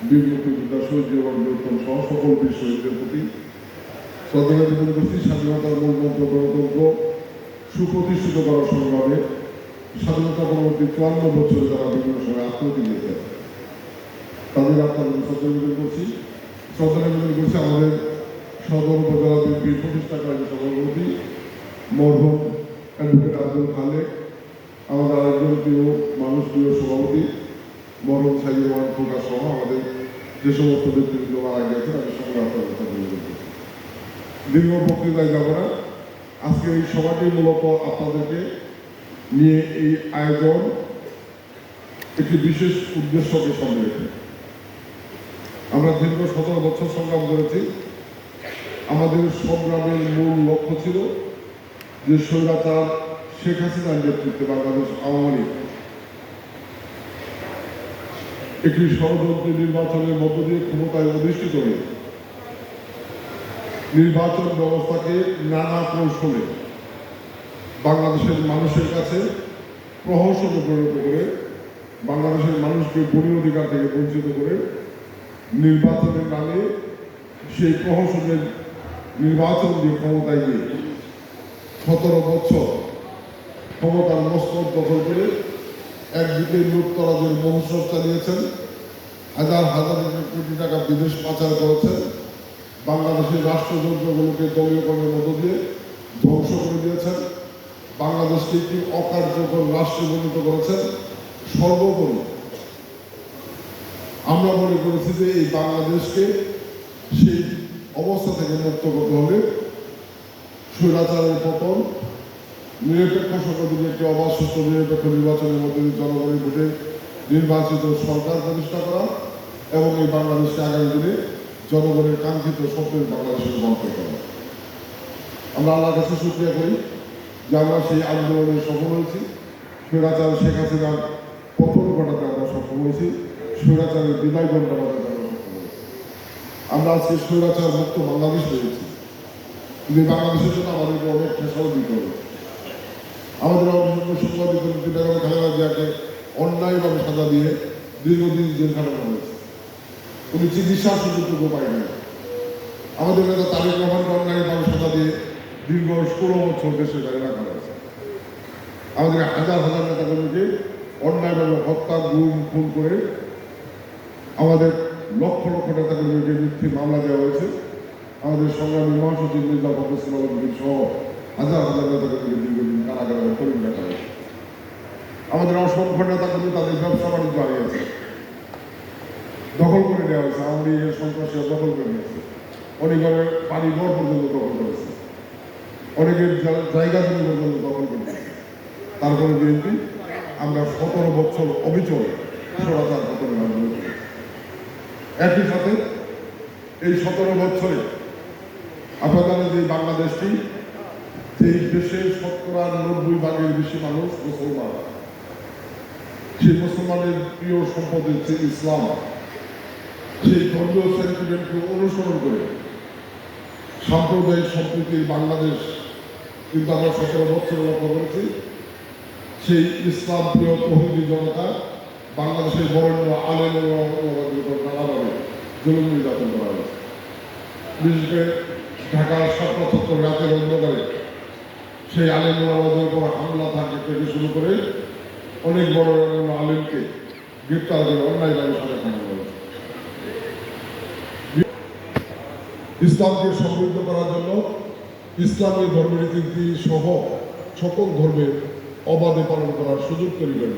শহীদ জীবন বীরত্তম সহ সকল শহীদদের প্রতি শ্রদ্ধা নিবেদন করছি স্বাধীনতার মূল মন্ত্র গণতন্ত্র সুপ্রতিষ্ঠিত করার সংগ্রামে স্বাধীনতা পরবর্তী চুয়ান্ন বছরে তারা বিভিন্ন সময় আত্মহতি দিয়েছেন তাদের আত্মার শ্রদ্ধা করছি। শ্রদ্ধা নিবেদন করছি আমাদের সদর উপজেলা বিএনপির প্রতিষ্ঠাকারী সভাপতি মরহুম অ্যাডভোকেট আব্দুল খালেক, আমাদের আরেকজন প্রিয় মানুষ, প্রিয় সভাপতি সাইদ রহমান খোকা সহ আমাদের যে সমস্ত ব্যক্তিবৃন্দ মারা গিয়েছেন আমি আপনার কথা নিবেদন করছি দীর্ঘ বক্তৃতায় যাব না। আজকে এই সভাটি মূলত আপনাদেরকে নিয়ে এই আয়োজন একটি বিশেষ উদ্দেশ্যকে সামনে রেখে। আমরা দীর্ঘ সতেরো বছর সংগ্রাম করেছি। আমাদের সংগ্রামের মূল লক্ষ্য ছিল যে স্বৈরাচার শেখ হাসিনার নেতৃত্বে বাংলাদেশ আওয়ামী লীগ একটি ষড়যন্ত্রী নির্বাচনের মধ্য দিয়ে ক্ষমতায় অধিষ্ঠিত হয়ে নির্বাচন ব্যবস্থাকে নানা কৌশলে বাংলাদেশের মানুষের কাছে প্রহসনে পরিণত করে, বাংলাদেশের মানুষকে বলি অধিকার থেকে বঞ্চিত করে নির্বাচনের নামে সেই প্রহসনের নির্বাচন দিয়ে ক্ষমতায় গিয়ে সতেরো বছর ক্ষমতার মস্তক দখল করে একদিকে লুটতরাজের মহোৎসব চালিয়েছেন। হাজার হাজার কোটি টাকা বিদেশ পাচার করেছেন। বাংলাদেশের রাষ্ট্রযন্ত্রগুলোকে দলীয়করণের মধ্য দিয়ে ধ্বংস করে দিয়েছেন। বাংলাদেশকে একটি অকার্যকর রাষ্ট্রে পরিণত করেছেন। সর্বোপরি আমরা মনে করেছি যে এই বাংলাদেশকে সেই অবস্থা থেকে মুক্ত করতে হবে। স্বৈরাচারের পতন নিরপেক্ষ সংগঠনের একটি অবাধ সুস্থ নিরপেক্ষ নির্বাচনের মধ্যে জনগণের ভোটে নির্বাচিত সরকার প্রতিষ্ঠা করা এবং এই বাংলাদেশকে আগামী দিনে জনগণের কাঙ্ক্ষিত স্বপ্নের বাংলাদেশে রূপান্তর করা আমরা আল্লাহর কাছে সুক্রিয়া করি যে আমরা সেই আন্দোলনে সফল হয়েছি। স্বৈরাচার শেখ হাসিনার পতন ঘটাতে আমরা সক্ষম হয়েছি। স্বৈরাচারের বিদায় ঘটাতে আমরা সক্ষম হয়েছি। আমরা আজকে স্বৈরাচার মুক্ত বাংলাদেশ পেয়েছি। কিন্তু বাংলাদেশের জন্য আমাদেরকে অনেক ফেসলা দিতে হবে। আমাদের অন্যান্য সাংবাদিক বেগম খালেদা জিয়াকে অন্যায়ভাবে সাজা দিয়ে দীর্ঘদিন জেল খাটানো হয়েছে। উনি চিকিৎসার সুযোগটুকু পাই নাই। আমাদের নেতা তারেক রহমানকে অন্যায়ভাবে সাজা দিয়ে দীর্ঘ ষোলো বছর দেশে বাইরে রাখা হয়েছে। আমাদের হাজার হাজার নেতাকর্মীকে অন্যায়ভাবে হত্যা, গুম, খুন করে আমাদের লক্ষ লক্ষ নেতাকর্মীকে মিথ্যে মামলা দেওয়া হয়েছে। আমাদের সংগ্রামী মহাসচিব মির্জা সহ হাজার হাজার নেতাকর্মীকে দীর্ঘদিন হয়েছে আমাদের অসংখ্য নেতাকর্মী তাদের ব্যবসা বাণিজ্য হারিয়েছে দখল করে নেওয়া হয়েছে। আওয়ামী লীগের সন্ত্রাসীরা দখল করে নিয়েছে। অনেকের পানি ঘর পর্যন্ত দখল করেছে। অনেকের জায়গা জমি পর্যন্ত দখল করেছে। তারপরে বিএনপি, আমরা সতেরো বছর অবিচল সরাচার পতনের আন্দোলন একই সাথে এই সতেরো বছরে আপনারা যে বাংলাদেশটি যে দেশের শতকরা নব্বই ভাগের বেশি মানুষ মুসলমান। সেই মুসলমানের প্রিয় সম্পদ হচ্ছে ইসলাম সেই ধর্মীয় সেন্টিমেন্টকে অনুসরণ করে সাম্প্রদায়িক সম্প্রীতির বাংলাদেশ কিন্তু আমরা সতেরো বছর লক্ষ্য করেছি সেই ইসলাম প্রিয় তহিদি জনতা বাংলাদেশের বরেণ্য উপর নানাভাবে জুলুম নির্যাতন করা হয়েছে বিশেষ করে ঢাকার সত্তর রাতের অন্ধকারে সেই আলেম ওলামাদের উপর হামলা থাকে থেকে শুরু করে অনেক বড় আলিমকে গ্রেপ্তার করে অন্যায় ব্যবস্থা দেখানো ইসলামকে সমৃদ্ধ করার জন্য ইসলামী ধর্মরীতি সহ সকল ধর্মের অবাধে পালন করার সুযোগ তৈরি করে